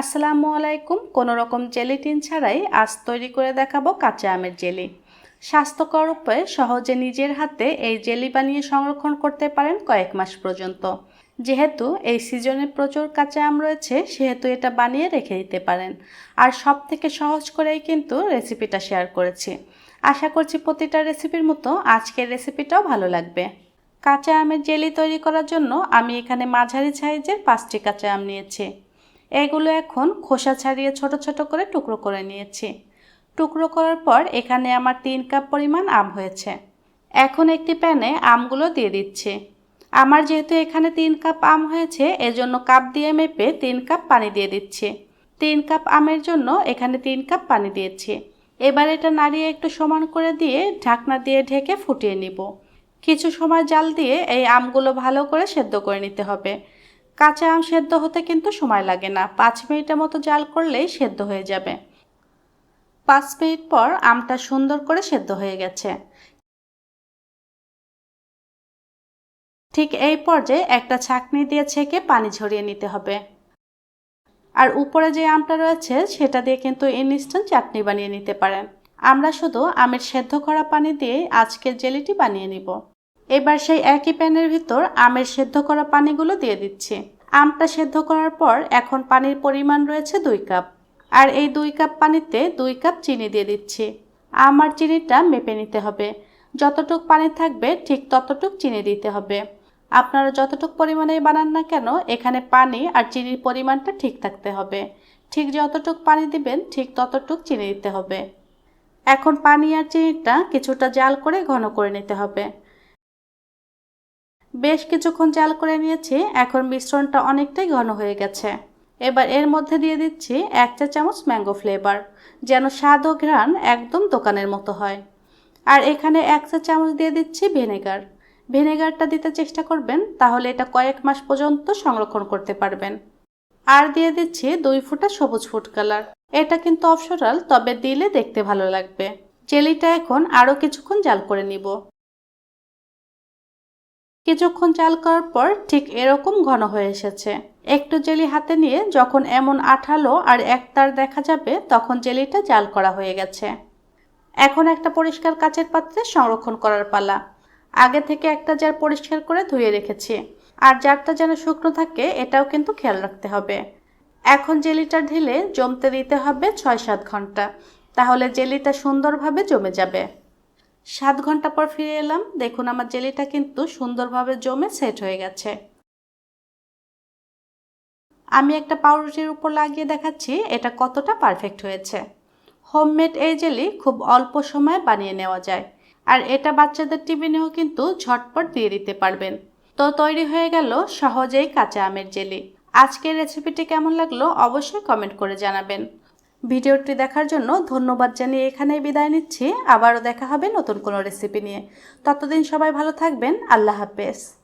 আসসালামু আলাইকুম। কোনো রকম জেলি টিন ছাড়াই আজ তৈরি করে দেখাবো কাঁচা আমের জেলি। স্বাস্থ্যকর উপায়ে সহজে নিজের হাতে এই জেলি বানিয়ে সংরক্ষণ করতে পারেন কয়েক মাস পর্যন্ত। যেহেতু এই সিজনে প্রচুর কাঁচা আম রয়েছে, সেহেতু এটা বানিয়ে রেখে দিতে পারেন। আর সব থেকে সহজ করেই কিন্তু রেসিপিটা শেয়ার করেছি। আশা করছি প্রতিটা রেসিপির মতো আজকের রেসিপিটাও ভালো লাগবে। কাঁচা আমের জেলি তৈরি করার জন্য আমি এখানে মাঝারি সাইজের পাঁচটি কাঁচা আম নিয়েছি। এগুলো এখন খোসা ছাড়িয়ে ছোট ছোট করে টুকরো করে নিয়েছি। টুকরো করার পর এখানে আমার তিন কাপ পরিমাণ আম হয়েছে। এখন একটি প্যানে আমগুলো দিয়ে দিচ্ছি। আমার যেহেতু এখানে তিন কাপ আম হয়েছে, এজন্য কাপ দিয়ে মেপে তিন কাপ পানি দিয়ে দিচ্ছি। তিন কাপ আমের জন্য এখানে তিন কাপ পানি দিয়েছি। এবার এটা নাড়িয়ে একটু সমান করে দিয়ে ঢাকনা দিয়ে ঢেকে ফুটিয়ে নিব। কিছু সময় জাল দিয়ে এই আমগুলো ভালো করে সেদ্ধ করে নিতে হবে। কাঁচা আম সেদ্ধ হতে কিন্তু সময় লাগে না। পাঁচ মিনিটের মতো জাল করলেই সেদ্ধ হয়ে যাবে। পাঁচ মিনিট পর আমটা সুন্দর করে সেদ্ধ হয়ে গেছে। ঠিক এই পর্যায়ে একটা ছাঁকনি দিয়ে ছেঁকে পানি ঝরিয়ে নিতে হবে। আর উপরে যে আমটা রয়েছে, সেটা দিয়ে কিন্তু ইনস্ট্যান্ট চাটনি বানিয়ে নিতে পারেন। আমরা শুধু আমের সেদ্ধ করা পানি দিয়ে আজকের জেলিটি বানিয়ে নিব। এবার সেই একই প্যানের ভিতর আমের সেদ্ধ করা পানিগুলো দিয়ে দিচ্ছি। আমটা সেদ্ধ করার পর এখন পানির পরিমাণ রয়েছে দুই কাপ। আর এই দুই কাপ পানিতে দুই কাপ চিনি দিয়ে দিচ্ছি। আমার চিনিটা মেপে নিতে হবে। যতটুক পানি থাকবে ঠিক ততটুক চিনি দিতে হবে। আপনারা যতটুক পরিমাণে বানান না কেন, এখানে পানি আর চিনির পরিমাণটা ঠিক থাকতে হবে। ঠিক যতটুক পানি দিবেন, ঠিক ততটুক চিনি দিতে হবে। এখন পানি আর চিনিটা কিছুটা জাল করে ঘন করে নিতে হবে। বেশ কিছুক্ষণ জাল করে নিয়েছি, এখন মিশ্রণটা অনেকটাই ঘন হয়ে গেছে। এবার এর মধ্যে দিয়ে দিচ্ছি এক চা চামচ ম্যাঙ্গো ফ্লেভার, যেন স্বাদ ও ঘ্রাণ একদম দোকানের মতো হয়। আর এখানে এক চা চামচ দিয়ে দিচ্ছি ভিনেগার। ভিনেগারটা দিতে চেষ্টা করবেন, তাহলে এটা কয়েক মাস পর্যন্ত সংরক্ষণ করতে পারবেন। আর দিয়ে দিচ্ছি দুই ফুটা সবুজ ফুড কালার। এটা কিন্তু অপশনাল, তবে দিলে দেখতে ভালো লাগবে। জেলিটা এখন আরও কিছুক্ষণ জাল করে নিব। কিছুক্ষণ জাল করার পর ঠিক এরকম ঘন হয়ে এসেছে। একটু জেলি হাতে নিয়ে যখন এমন আঠালো আর একতার দেখা যাবে, তখন জেলিটা জাল করা হয়ে গেছে। এখন একটা পরিষ্কার কাচের পাত্রে সংরক্ষণ করার পালা। আগে থেকে একটা জার পরিষ্কার করে ধুয়ে রেখেছি। আর জারটা যেন শুকনো থাকে, এটাও কিন্তু খেয়াল রাখতে হবে। এখন জেলিটা ঢেলে জমতে দিতে হবে ছয় সাত ঘণ্টা। তাহলে জেলিটা সুন্দরভাবে জমে যাবে। সাত ঘণ্টা পর ফিরে এলাম। দেখুন, আমার জেলিটা কিন্তু সুন্দরভাবে জমে সেট হয়ে গেছে। আমি একটা পাউরুটির উপর লাগিয়ে দেখাচ্ছি, এটা কতটা পারফেক্ট হয়েছে। হোমমেড এই জেলি খুব অল্প সময়ে বানিয়ে নেওয়া যায়। আর এটা বাচ্চাদের টিফিনেও কিন্তু ঝটপট দিয়ে দিতে পারবেন। তো তৈরি হয়ে গেল সহজেই কাঁচা আমের জেলি। আজকের রেসিপিটি কেমন লাগল অবশ্যই কমেন্ট করে জানাবেন। ভিডিওটি দেখার জন্য ধন্যবাদ জানিয়ে এখানেই বিদায় নিচ্ছি। আবারও দেখা হবে নতুন কোনো রেসিপি নিয়ে। ততদিন সবাই ভালো থাকবেন। আল্লাহ হাফেজ।